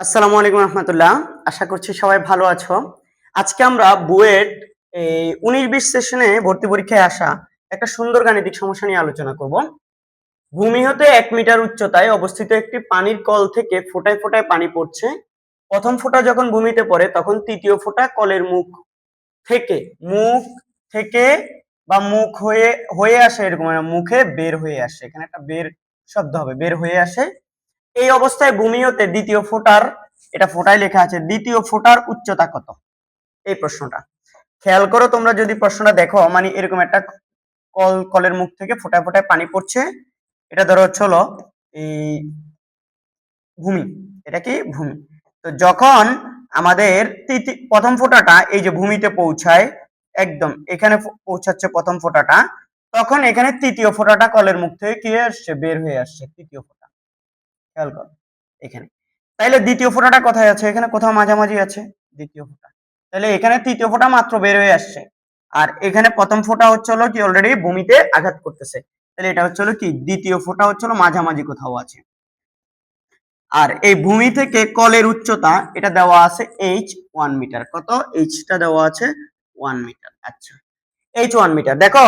আসসালামু আলাইকুম রহমতুল্লাহ। আশা করছি সবাই ভালো আছো। আজকে আমরা বুয়েট উনিশ বিশ সেশনে ভর্তি পরীক্ষায় আসা একটা সুন্দর গাণিতিক সমস্যা নিয়ে আলোচনা করব। ভূমি হতে এক মিটার উচ্চতায় অবস্থিত একটি পানির কল থেকে ফোটায় ফোটায় পানি পড়ছে। প্রথম ফোঁটা যখন ভূমিতে পড়ে, তখন তৃতীয় ফোঁটা কলের মুখ থেকে মুখ থেকে বা মুখ হয়ে হয়ে আসে এরকম মুখে বের হয়ে আসে। এখানে একটা বের শব্দ হবে, বের হয়ে আসে। এই অবস্থায় ভূমি হতে দ্বিতীয় ফোটার, এটা ফোটায় লেখা আছে, দ্বিতীয় ফোটার উচ্চতা কত? এই প্রশ্নটা। খেয়াল করো তোমরা যদি প্রশ্নটা দেখো মানে এরকম একটা কল, কলের মুখ থেকে ফোটায় ফোটায় পানি পড়ছে। এটা ধরো হলো এই ভূমি, এটা কি ভূমি? তো যখন আমাদের প্রথম ফোঁটাটা এই যে ভূমিতে পৌঁছায়, একদম এখানে পৌঁছাচ্ছে প্রথম ফোঁটাটা, তখন এখানে তৃতীয় ফোঁটাটা কলের মুখ থেকে কি আসছে? বের হয়ে আসছে তৃতীয় ফোঁটা। খেয়াল করো, এখানে। তাইলে দ্বিতীয় ফোঁটাটা কোথায় আছে? এখানে কোথাও মাঝামাঝি আছে। দ্বিতীয় ফোঁটা। তাহলে এখানে তৃতীয় ফোঁটা মাত্র বের হয়ে আসছে। আর এখানে প্রথম ফোঁটা হচ্ছে হলো কি অলরেডি ভূমিতে আঘাত করতেছে। তাহলে এটা হচ্ছে হলো কি? দ্বিতীয় ফোঁটা হচ্ছে হলো মাঝামাঝি কোথাও আছে। আর এই ভূমি থেকে কলের উচ্চতা এটা দেওয়া আছে এইচ ওয়ান মিটার কত? এইচটা দেওয়া আছে ওয়ান মিটার আচ্ছা। এইচ ওয়ান মিটার দেখো,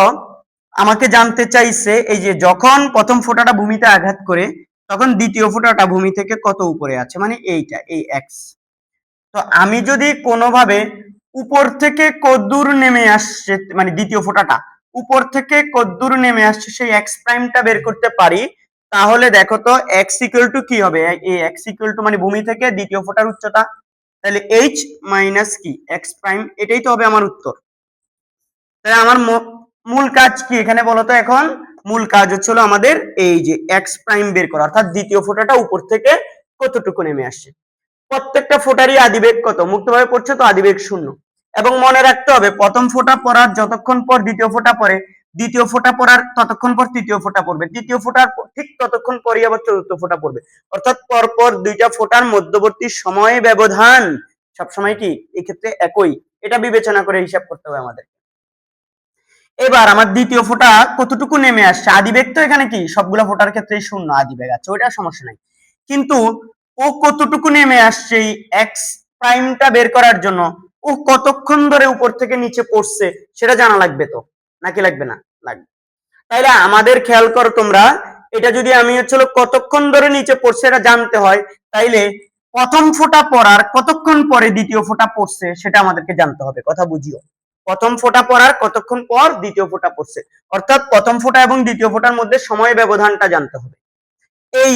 আমাকে জানতে চাইছে এই যে যখন প্রথম ফোঁটাটা ভূমিতে আঘাত করে তখন দ্বিতীয় ফোঁটাটা ভূমি থেকে কত উপরে আছে? মানে এইটা, এই এক্স তো আমি যদি কোনোভাবে উপর থেকে কদ্দূর নেমে আসছে মানে দ্বিতীয় ফোঁটাটা, উপর থেকে কদ্দূর নেমে আসছে সেই এক্স প্রাইমটা বের করতে পারি, তাহলে দেখো তো এক্স ইকুয়াল টু কি হবে? এই এক্স ইকুয়াল টু মানে ভূমি থেকে দ্বিতীয় ফোঁটার উচ্চতা। তাহলে এইচ মাইনাস কি? এক্স প্রাইম এটাই তো হবে আমার উত্তর। তাহলে আমার মূল কাজ কি এখানে বলো তো এখন? মূল কাজ হচ্ছে আমাদের এই যে এক্স প্রাইম বের করা, অর্থাৎ দ্বিতীয় ফোঁটাটা উপর থেকে কতটুকু নেমে আসছে। প্রত্যেকটা ফোঁটারই আদিবেগ কত? মুক্তভাবে পড়ছে তো আদিবেগ শূন্য। এবং মনে রাখতে হবে, প্রথম ফোঁটা পড়ার যতক্ষণ পর দ্বিতীয় ফোঁটা পড়ে, দ্বিতীয় ফোঁটা পড়ার ততক্ষণ পর তৃতীয় ফোঁটা পড়বে। তৃতীয় ফোঁটার ঠিক ততক্ষণ পরই আবার চতুর্থ ফোঁটা পড়বে। অর্থাৎ পরপর দুইটা ফোঁটার মধ্যবর্তী সময় ব্যবধান সবসময় কি? এক্ষেত্রে একই। এটা বিবেচনা করে হিসাব করতে হবে আমাদের এবার আমার দ্বিতীয় ফোঁটা কতটুকু নেমে আসছে? আদিবেগ তো এখানে কি? সবগুলো ফোঁটার ক্ষেত্রেই শূন্য আদিবেগ আছে ওইটা সমস্যা নাই। কিন্তু ও কতটুকু নেমে আসছে এই এক্স প্রাইমটা বের করার জন্য? ও কতক্ষণ ধরে উপর থেকে নিচে পড়ছে সেটা জানা লাগবে তো? নাকি লাগবে না? লাগবে। তাইলে আমাদের খেয়াল করো তোমরা, এটা যদি আমি হচ্ছে কতক্ষণ ধরে নিচে পড়ছে এটা জানতে হয়, তাইলে প্রথম ফোঁটা পড়ার কতক্ষণ পরে দ্বিতীয় ফোঁটা পড়ছে সেটা আমাদেরকে জানতে হবে, কথা বুঝিও। প্রথম ফোঁটা পড়ার কতক্ষণ পর দ্বিতীয় ফোঁটা পড়ছে? অর্থাৎ প্রথম ফোঁটা এবং দ্বিতীয় ফোঁটার মধ্যে সময় ব্যবধানটা জানতে হবে। এই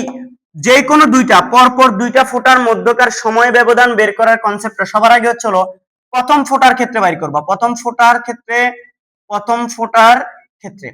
যে কোনো দুইটা, পরপর দুইটা ফোঁটার মধ্যকার সময় ব্যবধান বের করার কনসেপ্টটা সবার আগে হচ্ছে হলো প্রথম ফোঁটার ক্ষেত্রে বাইর করবা। প্রথম ফোঁটার ক্ষেত্রে, প্রথম ফোঁটার ক্ষেত্রে।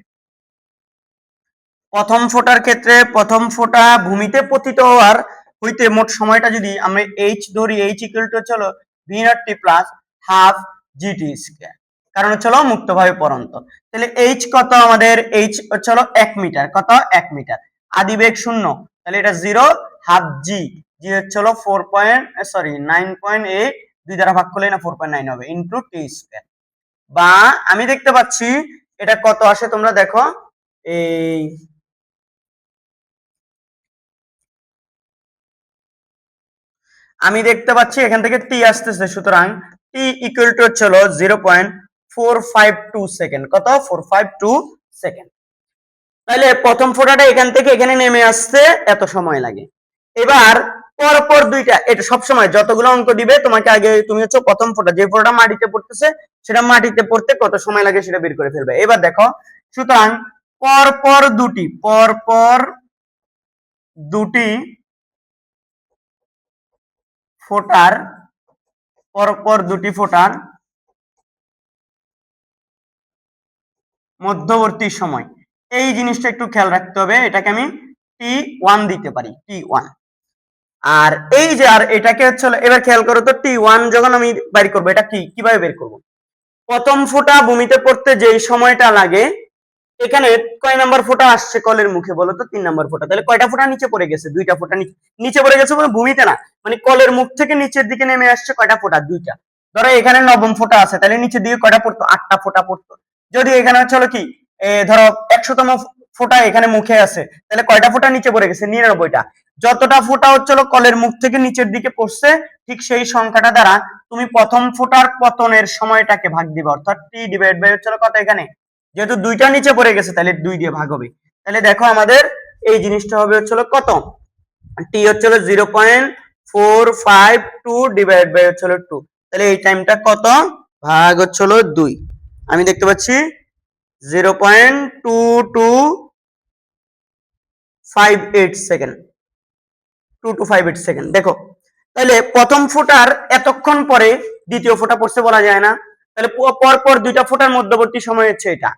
প্রথম ফোঁটার ক্ষেত্রে প্রথম ফোঁটা ভূমিতে পতিত হওয়ার হইতে মোট সময়টা যদি আমরা এইচ ধরি এইচ ইকুয়াল টু হচ্ছে হলো V nought T plus half GT square কারণ হচ্ছে হলো মুক্তভাবে পরন্ত। তাহলে এইচ কত আমাদের? এইচ হচ্ছে হলো এক মিটার। কত? এক মিটার। আদিবেগ শূন্য। তাহলে এটা জিরো হাফ জি জি হচ্ছে হলো four point sorry nine point eight দুই দ্বারা ভাগ করলে না ফোর পয়েন্ট নাইন হবে। ইন্টু টি স্কয়ার বা আমি দেখতে পাচ্ছি, এটা কত আসে তোমরা দেখো? এই আমি দেখতে পাচ্ছি এখান থেকে টি আসতেছে, সুতরাং টি ইকুয়াল টু হচ্ছে হলো জিরো পয়েন্ট কত? প্রথম ফোঁটাটা এখান থেকে এখানে নেমে আসতে এত সময় লাগে। এবার দুইটা, এটা সবসময় যতগুলো অঙ্ক দিবে, তোমাকে আগে তুমি হচ্ছে প্রথম ফোঁটা, যে ফোঁটা মাটিতে পড়তেছে, সেটা মাটিতে পড়তে কত সময় লাগে সেটা বের করে ফেলবে। এবার দেখো, সুতরাং পরপর দুটি পরপর দুটি ফোটার, পরপর দুটি ফোটার মধ্যবর্তী সময়। এই জিনিসটা একটু খেয়াল রাখতে হবে, এটাকে আমি টি ওয়ান দিতে পারি টি ওয়ান আর এই যে, আর এটাকে হচ্ছে এবার খেয়াল করো তো টি ওয়ান যখন আমি বের করব, এটা কি? কীভাবে বের করব? প্রথম ফোঁটা ভূমিতে পড়তে যেই সময়টা লাগে, এখানে কয় নাম্বার ফোঁটা আসছে কলের মুখে বলো তো? তিন নাম্বার ফোঁটা। তাহলে কয়টা ফোঁটা নিচে পড়ে গেছে? দুইটা ফোঁটা নিচে। নিচে পড়ে গেছে মানে ভূমিতে না মানে কলের মুখ থেকে নিচের দিকে নেমে আসছে কয়টা ফোঁটা? দুইটা। ধরো এখানে নবম ফোঁটা আছে, তাহলে নিচের দিকে কয়টা পড়তো? আটটা ফোঁটা পড়তো। যদি এখানে হচ্ছে কি ধরো একশোতম ফোঁটা এখানে মুখে আছে, তাহলে কয়টা ফোঁটা নিচে পড়ে গেছে? নিরানব্বইটা। যতটা ফোঁটা হচ্ছিল কলের মুখ থেকে নিচের দিকে পড়ছে, ঠিক সেই সংখ্যাটা দ্বারা তুমি প্রথম ফোঁটার পতনের সময়টাকে ভাগ দিবে, অর্থাৎ টি ডিভাইড বাই হচ্ছিল কত এখানে? যেহেতু দুইটা নিচে পড়ে গেছে, তাহলে দুই দিয়ে ভাগ হবে। তাহলে দেখো আমাদের এই জিনিসটা হবে হচ্ছে কত? টি হচ্ছিল zero point four five two divide by হচ্ছিল টু তাহলে এই টাইমটা কত? ভাগ হচ্ছিল দুই। আমি দেখতে পাচ্ছি zero point two two five eight second. Two two five eight second. দেখো, তাহলে প্রথম ফোটার এতক্ষণ পরে দ্বিতীয় ফোঁটা পড়ছে বলা যায় না। তাহলে প- পর পর দুইটা ফোটার মধ্যবর্তী সময় হচ্ছে এটা।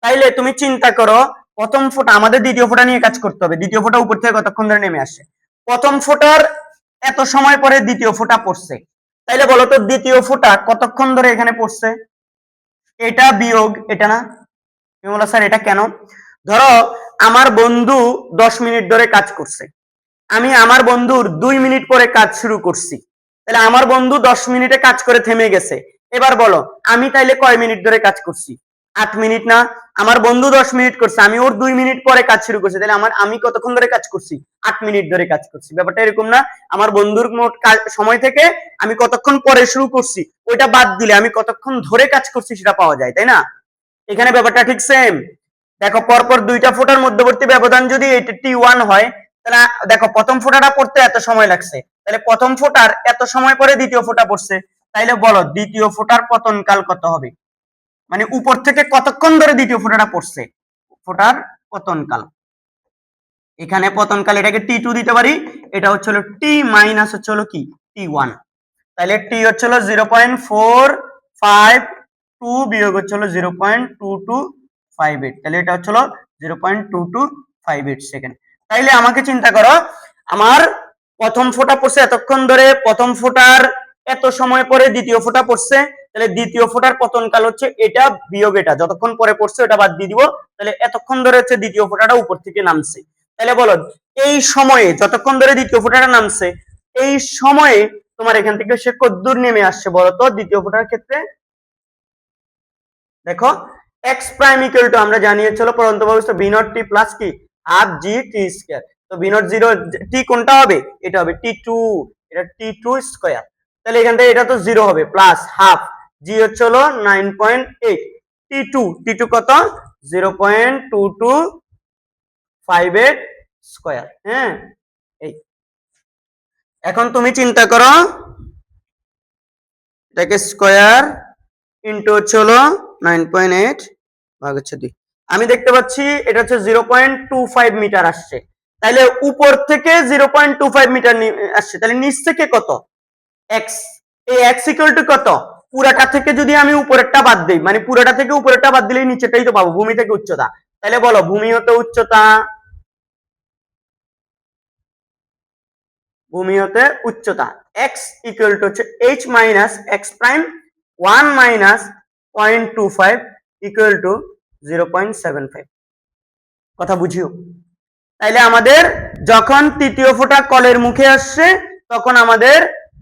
তাইলে তুমি চিন্তা করো, প্রথম ফোটা আমাদের দ্বিতীয় ফোটা নিয়ে কাজ করতে হবে। দ্বিতীয় ফোটা উপর থেকে কতক্ষণ ধরে নেমে আসে? প্রথম ফোটার এত সময় পরে দ্বিতীয় ফোঁটা পড়ছে। তাইলে বলো তো, দ্বিতীয় ফোটা কতক্ষণ ধরে এখানে পড়ছে? এটা বিয়োগ, এটা না? তুমি বলো, স্যার, এটা কেন? ধরো, আমার বন্ধু দশ মিনিট ধরে কাজ করছে। আমি আমার বন্ধুর দুই মিনিট পরে কাজ শুরু করছি। তাহলে আমার বন্ধু দশ মিনিটে কাজ করে থেমে গেছে। এবার বলো, আমি তাইলে কয় মিনিট ধরে কাজ করছি? আট মিনিট না, আমার বন্ধু দশ মিনিট করছে, আমি ওর দুই মিনিট পরে কাজ শুরু করছি, তাহলে আমার, আমি কতক্ষণ ধরে কাজ করছি? আট মিনিট ধরে কাজ করছি, ব্যাপারটা এরকম না, আমার বন্ধুর মোট সময় থেকে আমি কতক্ষণ পরে শুরু করছি, ওইটা বাদ দিলে আমি কতক্ষণ ধরে কাজ করছি সেটা পাওয়া যায়, তাই না? এখানে ব্যাপারটা ঠিক সেম দেখো, পরপর দুইটা ফোটার মধ্যবর্তী ব্যবধান যদি টি ওয়ান হয়, তাহলে, দেখো, প্রথম ফোটাটা পড়তে এত সময় লাগছে, তাহলে প্রথম ফোটার এত সময় পরে দ্বিতীয় ফোটা পড়ছে, তাইলে বলো, দ্বিতীয় ফোটার পতনকাল কত হবে? মানে উপর থেকে কতক্ষণ ধরে দ্বিতীয় ফোঁটাটা পড়ছে? ফোটার পতনকাল। এখানে পতনকাল, এটাকে টি টু দিতে পারি। এটা হচ্ছে হলো টি মাইনাস হচ্ছে হলো কি? টি ওয়ান তাহলে টি হচ্ছে হলো zero point four five two বিয়োগ হচ্ছে হলো zero point two two five eight তাহলে এটা হচ্ছে হলো zero point two two five eight second তাইলে আমাকে চিন্তা করো, আমার প্রথম ফোঁটা পড়ছে এতক্ষণ ধরে, প্রথম ফোঁটার এত সময় পরে দ্বিতীয় ফোঁটা পড়ছে। তাহলে দ্বিতীয় ফোঁটার পতনকাল হচ্ছে এটা বিয়োগ এটা। যতক্ষণ পরে পড়ছে ওটা বাদ দিয়ে দিব। তাহলে এতক্ষণ ধরে হচ্ছে দ্বিতীয় ফোটাটা উপর থেকে নামছে। তাহলে বলো, এই সময়ে যতক্ষণ ধরে দ্বিতীয় ফোঁটাটা নামছে, এই সময়ে তোমার এখান থেকে সে কদ্দূর নেমে আসছে বলো তো দ্বিতীয় ফোটার ক্ষেত্রে। দেখো এক্স প্রাইম ইকুয়াল টু আমরা জানি হচ্ছে হলো পরন্ত ব্যবস্থা বি নট টি প্লাস কি? হাফ জি টি স্কয়ার তো বি নট জিরো টি কোনটা হবে? এটা হবে টি টু এটা টি টু স্কয়ার তাহলে এখান থেকে এটা তো জিরো হবে প্লাস হাফ জি হচ্ছে হলো nine point eight T two T two কত? Zero point two two five eight square হ্যাঁ? এই। এখন তুমি চিন্তা করো, এটাকে স্কোয়ার ইন্টু হচ্ছে হলো নাইন পয়েন্ট এইট ভাগ হচ্ছে দুই। আমি দেখতে পাচ্ছি এটা হচ্ছে zero point two five meter আসছে। তাহলে উপর থেকে zero point two five meter আসছে। তাহলে নিচ থেকে কত? এক্স এই এক্স ইকুয়াল টু কত? পুরাটা থেকে যদি আমি উপরেরটা বাদ দিই মানে পুরাটা থেকে উপরেরটা বাদ দিলেই নিচেটাই তো পাবো, ভূমি থেকে উচ্চতা। তাহলে বলো, ভূমি হতে উচ্চতা, ভূমি হতে উচ্চতা। এক্স ইকুয়াল টু হচ্ছে H minus X prime one minus point two five equal to zero point seven five কথা বুঝিও। তাইলে আমাদের যখন তৃতীয় ফোঁটা কলের মুখে আসছে, তখন আমাদের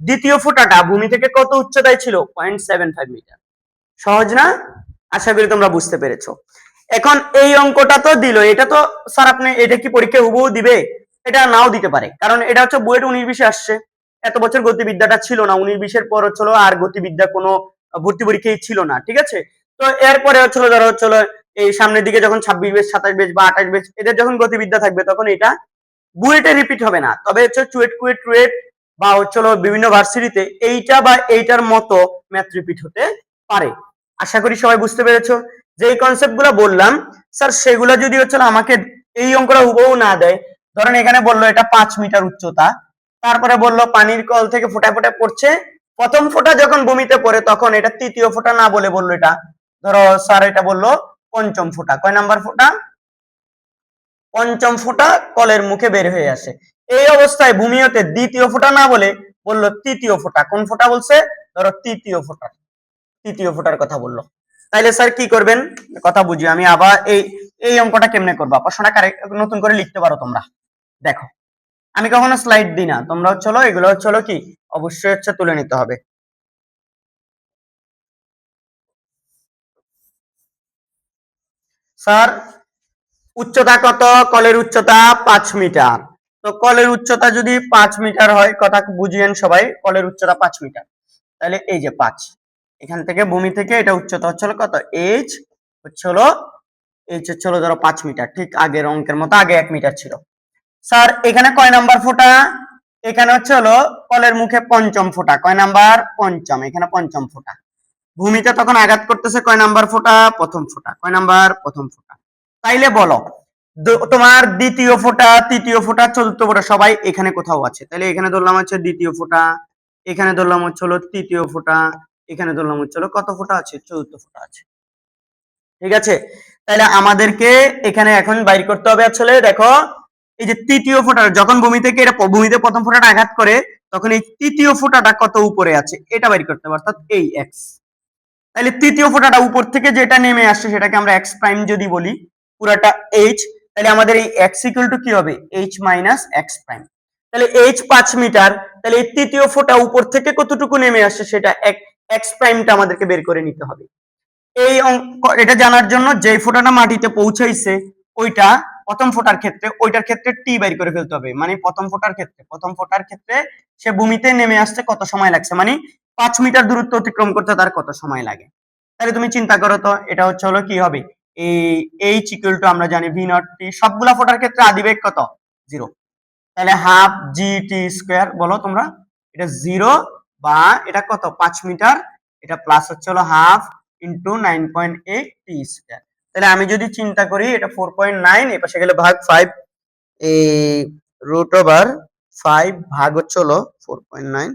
দ্বিতীয় ফোঁটাটা ভূমি থেকে কত উচ্চতায় ছিল? Point seven five meter. সহজ না? আশা করি তোমরা বুঝতে পেরেছ। এখন এই অঙ্কটা তো দিল। এটা তো, স্যার, আপনি এটা কি পরীক্ষা হুবহু দিবে? এটা নাও দিতে পারে। কারণ এটা হচ্ছে বুয়েট উনিশ বিশে আসছে। এত বছর গতিবিদ্যাটা ছিল না। উনিশ বিশের পর হচ্ছিল আর গতিবিদ্যা কোনো ভর্তি পরীক্ষাই ছিল না, ঠিক আছে? তো এরপরে হচ্ছিল, ধরো হচ্ছিল, এই সামনের দিকে যখন ছাব্বিশ বেশ, সাতাশ বেশ বা আঠাশ বেশ, এদের যখন গতিবিদ্যা থাকবে, তখন এটা বুয়েটে রিপিট হবে না। তবে হচ্ছে চুয়েট, কুয়েট টুয়েট বা হচ্ছিল বিভিন্ন ভার্সিটিতে এইটা বা এইটার মতো ম্যাথ হতে পারে। আশা করি সবাই বুঝতে পেরেছ। যে কনসেপ্টগুলো বললাম, স্যার, সেগুলো যদি হচ্ছিল আমাকে এই অঙ্কটা হুবহু না দেয়, ধরেন এখানে বলল এটা পাঁচ মিটার উচ্চতা, তারপরে বলল পানির কল থেকে ফোটায় ফোটায় পড়ছে, প্রথম ফোঁটা যখন ভূমিতে পড়ে তখন এটা তৃতীয় ফোঁটা না বলে বলল এটা, ধরো স্যার এটা বলল পঞ্চম ফোঁটা। কয় নাম্বার ফোঁটা? পঞ্চম ফোঁটা কলের মুখে বের হয়ে আসে। এই অবস্থায় ভূমি হতে দ্বিতীয় ফোঁটা না বলে বলল তৃতীয় ফোঁটা। কোন ফোঁটা বলছে? ধরো তৃতীয় ফোঁটা। তৃতীয় ফোঁটার কথা বলল। তাইলে স্যার কি করবেন? কথা বুঝি। আমি আবার এই এই অঙ্কটা কেমনে করবা? প্রশ্নটা নতুন করে লিখতে পারো তোমরা। দেখো। আমি কখনো স্লাইড দিই না। তোমরা চলো, এগুলো চলো কি? অবশ্যই হচ্ছে তুলে নিতে হবে। স্যার, উচ্চতা কত? কলের উচ্চতা পাঁচ মিটার। তো কলের উচ্চতা যদি পাঁচ মিটার হয়, কথা বুঝিয়েন সবাই, কলের উচ্চতা পাঁচ মিটার। তাহলে এই যে পাঁচ, এখান থেকে ভূমি থেকে এটা উচ্চতা হচ্ছে কত? এইচ হচ্ছে হলো এইচ হচ্ছে হলো ধরো পাঁচ মিটার, ঠিক আগের অঙ্কের মতো আগে এক মিটার ছিল। স্যার, এখানে কয় নাম্বার ফোঁটা? এখানে হচ্ছে হলো কলের মুখে পঞ্চম ফোঁটা, কয় নাম্বার? পঞ্চম, এখানে পঞ্চম ফোঁটা। ভূমিতে তখন আঘাত করতেছে কয় নাম্বার ফোঁটা? প্রথম ফোঁটা, কয় নাম্বার? প্রথম ফোঁটা। তাইলে বলো তোমার দ্বিতীয় ফোঁটা, তৃতীয় ফোঁটা, চতুর্থ ফোঁটা সবাই এখানে কোথাও আছে। তাহলে এখানে ধরলাম হচ্ছে দ্বিতীয় ফোঁটা, এখানে ধরলাম হচ্ছে হলো তৃতীয় ফোঁটা, এখানে ধরলাম হচ্ছে হলো কত ফোঁটা আছে? চতুর্থ ফোঁটা আছে। ঠিক আছে? তাহলে আমাদেরকে এখানে এখন বাইর করতে হবে আসলে, দেখো, এই যে তৃতীয় ফোঁটা, যখন ভূমি থেকে এটা ভূমিতে প্রথম ফোঁটাটা আঘাত করে, তখন এই তৃতীয় ফোঁটাটা কত উপরে আছে? এটা বাইর করতে হবে, অর্থাৎ এই এক্স তাহলে তৃতীয় ফোঁটাটা উপর থেকে যেটা নেমে আসছে, সেটাকে আমরা এক্স প্রাইম যদি বলি, পুরাটা এইচ তাহলে আমাদের এই এক্স ইকুয়াল টু কি হবে? এইচ মাইনাস এক্স প্রাইম তাহলে এইচ পাঁচ মিটার, তাহলে এই তৃতীয় ফোঁটা উপর থেকে কতটুকু নেমে আসছে সেটা এক্স প্রাইমটা আমাদেরকে বের করে নিতে হবে। এই অঙ্ক এটা জানার জন্য যে ফোঁটাটা মাটিতে পৌঁছাইছে, ওইটা প্রথম ফোঁটার ক্ষেত্রে, ওইটার ক্ষেত্রে টি বাইর করে ফেলতে হবে। মানে প্রথম ফোঁটার ক্ষেত্রে, প্রথম ফোঁটার ক্ষেত্রে সে ভূমিতে নেমে আসতে কত সময় লাগছে? মানে পাঁচ মিটার দূরত্ব অতিক্রম করতে তার কত সময় লাগে? তাহলে তুমি চিন্তা করো তো, এটা হচ্ছে হলো কি হবে? এই এইচ ইকুয়াল টু আমরা জানি ভি নট টি সবগুলা ফোটার ক্ষেত্রে আদিবেগ কত? জিরো তাহলে হাফ জি টি স্কোয়ার বলো তোমরা, এটা জিরো বা এটা কত? পাঁচ মিটার, এটা প্লাস হচ্ছে হলো half into nine point eight তাহলে আমি যদি চিন্তা করি, এটা ফোর পয়েন্ট নাইন এ পাশে গেলে ভাগ ফাইভ এই রুট ওভার ফাইভ ভাগ হচ্ছে হলো ফোর পয়েন্ট নাইন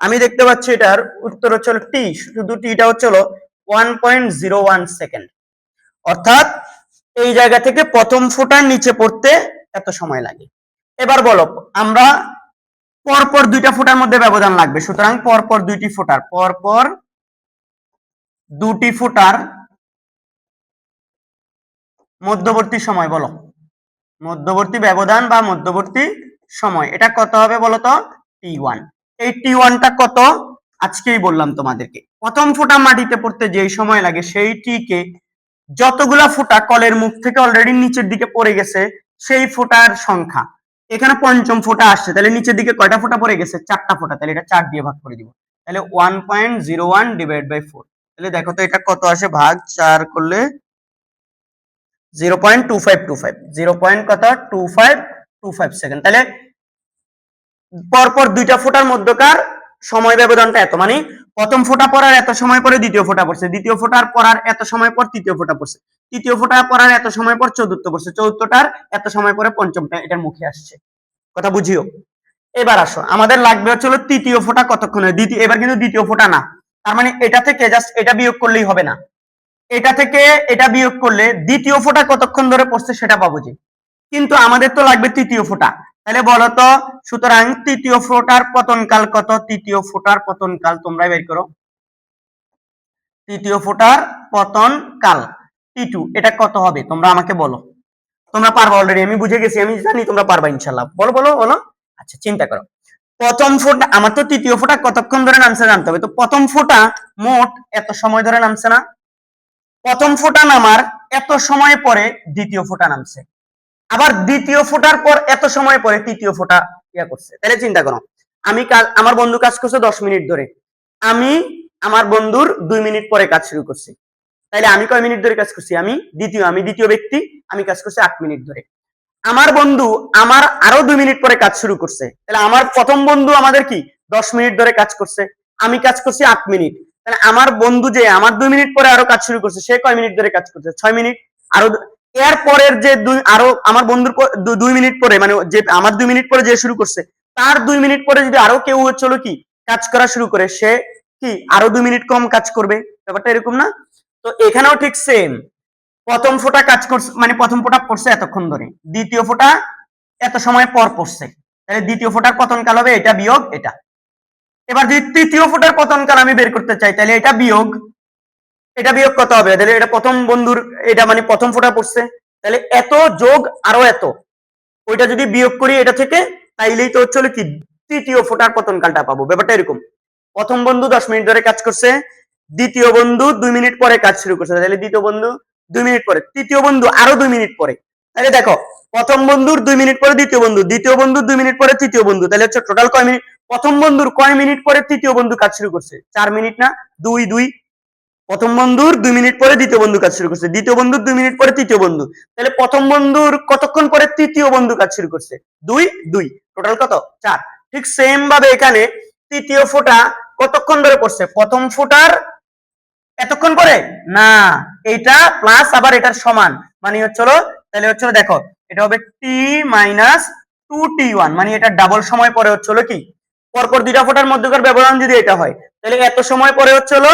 আমি দেখতে পাচ্ছি এটার উত্তর হচ্ছে হলো টি শুধু টিটা হচ্ছে হলো one point zero one second অর্থাৎ এই জায়গা থেকে প্রথম ফোঁটার নিচে পড়তে এত সময় লাগে। এবার বলো, আমরা পরপর দুইটা ফোঁটার মধ্যে ব্যবধান লাগবে। সুতরাং পরপর দুইটি ফোঁটার, পরপর দুটি ফোঁটার মধ্যবর্তী সময় বলো। মধ্যবর্তী ব্যবধান বা মধ্যবর্তী সময়, এটা কত হবে বলো তো? টি ওয়ান এই টি ওয়ানটা কত? আজকেই বললাম তোমাদেরকে। প্রথম ফোঁটা মাটিতে পড়তে যেই সময় লাগে সেই টি কে যতগুলা ফোঁটা কলের মুখ থেকে অলরেডি নিচের দিকে পড়ে গেছে, সেই ফোঁটার সংখ্যা। এখানে পঞ্চম ফোঁটা আসছে, তাহলে নিচের দিকে কয়টা ফোঁটা পড়ে গেছে? চারটা ফোঁটা, তাহলে এটা চার দিয়ে ভাগ করে দিব। তাহলে one point zero one divide by four তাহলে দেখো তো এটা কত আসে? ভাগ চার করলে zero point two five two five zero point কত? Two five two five second তাহলে পরপর দুইটা ফোঁটার মধ্যকার সময় ব্যবধানটা এত। মানে প্রথম ফোঁটা পড়ার এত সময় পরে দ্বিতীয় ফোঁটা পড়ছে। দ্বিতীয় ফোঁটার পড়ার এত সময় পর তৃতীয় ফোঁটা পড়ছে। তৃতীয় ফোঁটা পড়ার এত সময় পর চতুর্থ পড়ছে। চতুর্থটার এত সময় পরে পঞ্চমটা এটার মুখে আসছে। কথা বুঝিও? এবার আসো। আমাদের লাগবে হচ্ছে হলো তৃতীয় ফোঁটা কতক্ষণে দ্বিতীয় এবার কিন্তু দ্বিতীয় ফোঁটা না। তার মানে এটা থেকে জাস্ট এটা বিয়োগ করলেই হবে না। এটা থেকে এটা বিয়োগ করলে দ্বিতীয় ফোঁটা কতক্ষণ ধরে পড়ছে সেটা পাবো যে। কিন্তু আমাদের তো লাগবে তৃতীয় ফোঁটা। তাহলে বলো তো সুতরাং তৃতীয় ফোঁটার পতনকাল কত? তৃতীয় ফোঁটার পতনকাল তোমরা বের করো। তৃতীয় ফোঁটার পতন কাল টি টু এটা কত হবে? তোমরা আমাকে বলো। তোমরা পারবা অলরেডি আমি বুঝে গেছি, আমি জানি তোমরা পারবা ইনশাল্লাহ বলো বলো বলো। আচ্ছা চিন্তা করো। প্রথম ফোঁটা, আমার তো তৃতীয় ফোঁটা কতক্ষণ ধরে নামছে জানতে হবে। তো প্রথম ফোঁটা মোট এত সময় ধরে নামছে না? প্রথম ফোঁটা নামার এত সময় পরে দ্বিতীয় ফোঁটা নামছে। আবার দ্বিতীয় ফোঁটার পর এত সময় পরে তৃতীয় ফোঁটা ইয়া করছে। তাহলে চিন্তা করো, আমি কাজ আমার বন্ধু কাজ করছে দশ মিনিট ধরে। আমি আমার বন্ধুর দুই মিনিট পরে কাজ শুরু করছি। তাইলে আমি কয় মিনিট ধরে কাজ করছি? আমি দ্বিতীয় আমি দ্বিতীয় ব্যক্তি, আমি কাজ করছি আট মিনিট ধরে। আমার বন্ধু আমার আরও দুই মিনিট পরে কাজ শুরু করছে। তাহলে আমার প্রথম বন্ধু আমাদের কি? দশ মিনিট ধরে কাজ করছে। আমি কাজ করছি আট মিনিট। তাহলে আমার বন্ধু যে আমার দুই মিনিট পরে আরও কাজ শুরু করছে, সে কয় মিনিট ধরে কাজ করছে? ছয় মিনিট। আরও এর পরের যে দুই, আরও আমার বন্ধুর দুই মিনিট পরে মানে যে আমার দুই মিনিট পরে যে শুরু করছে, তার দুই মিনিট পরে যদি আরও কেউ হলো কি, কাজ করা শুরু করে, সে কি আরও দুই মিনিট কম কাজ করবে? ব্যাপারটা এরকম না? তো এখানেও ঠিক সেম প্রথম ফোটা কাজ করছে মানে প্রথম ফোঁটা পড়ছে এতক্ষণ ধরে। দ্বিতীয় ফোঁটা এত সময় পর পড়ছে। তাহলে দ্বিতীয় ফোঁটার পতনকাল হবে, এটা বিয়োগ, এটা। এবার যদি তৃতীয় ফোঁটার পতনকাল আমি বের করতে চাই, তাহলে এটা বিয়োগ। এটা বিয়োগ কত হবে? তাহলে এটা প্রথম বন্ধুর, এটা মানে প্রথম ফোঁটা পড়ছে। তাহলে এত যোগ আরও এত। ওইটা যদি বিয়োগ করি এটা থেকে, তাইলেই তো হচ্ছে কি তৃতীয় ফোঁটার পতনকালটা পাবো। ব্যাপারটা এরকম। প্রথম বন্ধু দশ মিনিট ধরে কাজ করছে, দ্বিতীয় বন্ধু দুই মিনিট পরে কাজ শুরু করছে। তাহলে দ্বিতীয় বন্ধু দুই মিনিট পরে, তৃতীয় বন্ধু আরও দুই মিনিট পরে। তাহলে দেখো, প্রথম বন্ধুর দুই মিনিট পরে দ্বিতীয় বন্ধু দ্বিতীয় বন্ধু দুই মিনিট পরে তৃতীয় বন্ধু। তাহলে হচ্ছে টোটাল কয় মিনিট? প্রথম বন্ধুর কয় মিনিট পরে তৃতীয় বন্ধু কাজ শুরু করছে? চার মিনিট না, দুই দুই প্রথম বন্ধুর দুই মিনিট পরে দ্বিতীয় বন্ধু কাজ শুরু করছে। দ্বিতীয় বন্ধুর দুই মিনিট পরে তৃতীয় বন্ধু। তাহলে প্রথম বন্ধুর কতক্ষণ পরে তৃতীয় বন্ধু কাজ শুরু করছে? দুই দুই। টোটাল কত? চার। ঠিক সেম ভাবে এখানে তৃতীয় ফোঁটা কতক্ষণ ধরে পড়ছে? প্রথম ফোঁটার এতক্ষণ পরে? না, এইটা প্লাস আবার এটার সমান। মানে হচ্ছিল তাহলে হচ্ছিল দেখো, এটা হবে T minus two T one মানে এটা ডাবল সময় পরে হচ্ছিল কি? পরপর দুইটা ফোটার মধ্যকার ব্যবধান যদি এটা হয়, তাহলে এত সময় পরে হচ্ছিল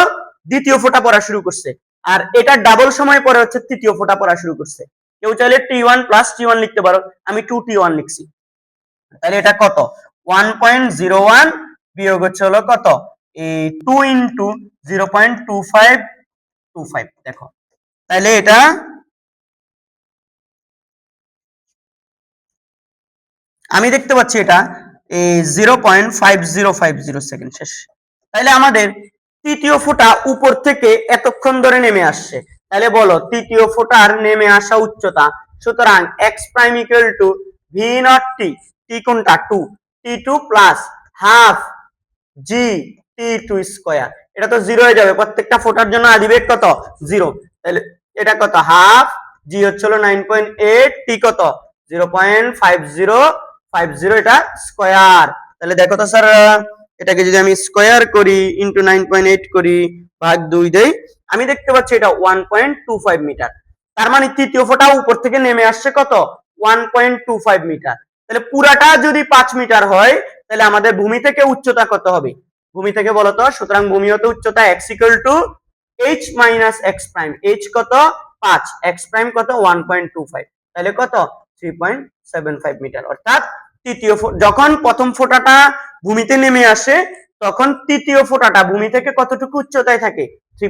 দ্বিতীয় ফোঁটা পড়া শুরু করছে। আর এটা ডাবল সময় পরে হচ্ছে তৃতীয় ফোঁটা পড়া শুরু করছে। কেউ চাইলে T one plus T one লিখতে পারো। আমি টু টি ওয়ান লিখছি। তাহলে এটা কত? ওয়ান পয়েন্ট জিরো ওয়ান বিয়োগ হচ্ছে হলো কত? এই two into zero point two five two five দেখো। তাহলে এটা আমি দেখতে পাচ্ছি এটা, এই zero point five zero five zero second শেষ। তাহলে আমাদের তৃতীয় ফোঁটা উপর থেকে এতক্ষণ ধরে নেমে আসছে। তাহলে বলো, তৃতীয় ফোঁটার নেমে আসা উচ্চতা সুতরাং X prime equal to V nought T T কোনটা? Two T two plus half G T two square এটা তো জিরো হয়ে যাবে, প্রত্যেকটা ফোটার জন্য আদিবেগ কত? জিরো তাহলে এটা কত? হাফ জি হচ্ছিল নাইন পয়েন্ট এইট টি কত? Zero point five zero five zero এটা স্কোয়ার তাহলে দেখো তো স্যার এটাকে যদি আমি স্কোয়ার করি ইন্টু নাইন করি, ভাগ দুই দেই, আমি দেখতে পাচ্ছি এটা one point two five meter তার মানে তৃতীয় ফোঁটা উপর থেকে নেমে আসছে কত? One point two five meter তাহলে পুরাটা যদি পাঁচ মিটার হয়, তাহলে আমাদের ভূমি থেকে উচ্চতা কত হবে? ভূমি থেকে বলতো সুতরাং ভূমি হতে উচ্চতা X equal to H minus X prime H কত? পাঁচ। এক্স প্রাইম কত? ওয়ান পয়েন্ট টু ফাইভ তাহলে কত? Three point seven five meter অর্থাৎ তৃতীয় যখন প্রথম ফোঁটাটা ভূমিতে নেমে আসে, তখন তৃতীয় ফোঁটাটা ভূমি থেকে কতটুকু উচ্চতায় থাকে? থ্রি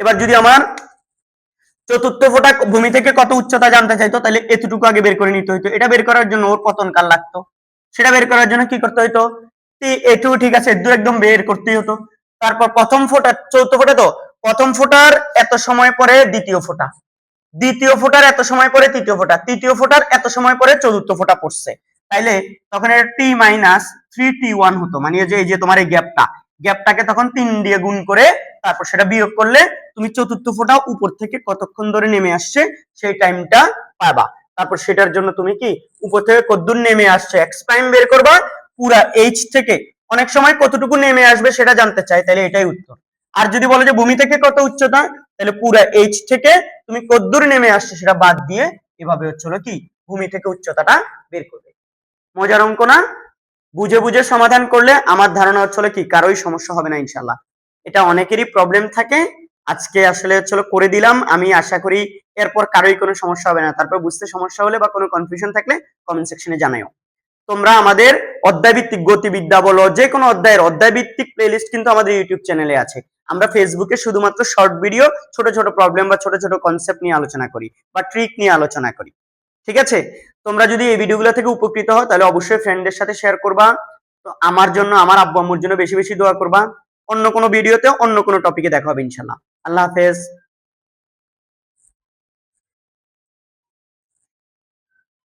এবার যদি আমার চতুর্থ ফোঁটা ভূমি থেকে কত উচ্চতা জানতে চাইতো, তাহলে এতটুকু আগে বের করে নিতে হইতো। এটা বের করার জন্য ওর পতন কাল লাগতো। সেটা বের করার জন্য কি করতে হইতো? এটু ঠিক আছে দূর একদম বের করতেই হতো। তারপর প্রথম ফোঁটা, চতুর্থ ফোঁটা তো, প্রথম ফোঁটার এত সময় পরে দ্বিতীয় ফোঁটা। দ্বিতীয় ফোঁটার এত সময় পরে তৃতীয় ফোঁটা, তৃতীয় ফোঁটার এত সময় পরে চতুর্থ ফোঁটা পড়ছে। তাইলে তখন এটা T minus three T one হতো মানে যে, এই যে তোমার এই গ্যাপটা গ্যাপটাকে তখন তিন দিয়ে গুণ করে তারপর সেটা বিয়োগ করলে তুমি চতুর্থ ফোঁটা উপর থেকে কতক্ষণ ধরে নেমে আসছে সেই টাইমটা পাবা। তারপর সেটার জন্য তুমি কি উপর থেকে কতদূর নেমে আসছে এক্স প্রাইম বের করবা, পুরা এইচ থেকে অনেক সময় কতটুকু নেমে আসবে সেটা জানতে চাই তাহলে এটাই উত্তর। আর যদি বলো যে ভূমি থেকে কত উচ্চতা তাহলে পুরা এইচ থেকে তুমি কতদূর নেমে আসছে সেটা বাদ দিয়ে এভাবে হচ্ছিল কি ভূমি থেকে উচ্চতাটা বের করবে। মজার অঙ্ক না? বুঝে বুঝে সমাধান করলে আমার ধারণা হচ্ছিল কি, কারোই সমস্যা হবে না ইনশাল্লাহ এটা অনেকেরই প্রবলেম থাকে। আজকে আসলে হচ্ছিল করে দিলাম, আমি আশা করি এরপর কারোই কোনো সমস্যা হবে না। তারপর বুঝতে সমস্যা হলে বা কোনো কনফিউশন থাকলে কমেন্ট সেকশনে জানাইও তোমরা আমাদের অধ্যায় ভিত্তিক গতিবিদ্যা বলো যে কোনো অধ্যায়ের অধ্যায় ভিত্তিক প্লেলিস্ট কিন্তু আমাদের ইউটিউব চ্যানেলে আছে। আমরা ফেসবুকে শুধুমাত্র শর্ট ভিডিও ছোট ছোট প্রবলেম বা ছোট ছোট কনসেপ্ট নিয়ে আলোচনা করি বা ট্রিক নিয়ে আলোচনা করি। ঠিক আছে? তোমরা যদি এই ভিডিওগুলো থেকে উপকৃত হও, তাহলে অবশ্যই ফ্রেন্ডদের সাথে শেয়ার করবা। তো আমার জন্য, আমার আব্বু আম্মুর জন্য বেশি বেশি দোয়া করবা। অন্য কোনো ভিডিওতে অন্য কোনো টপিকে দেখা হবে ইনশাল্লাহ আল্লাহ হাফেজ।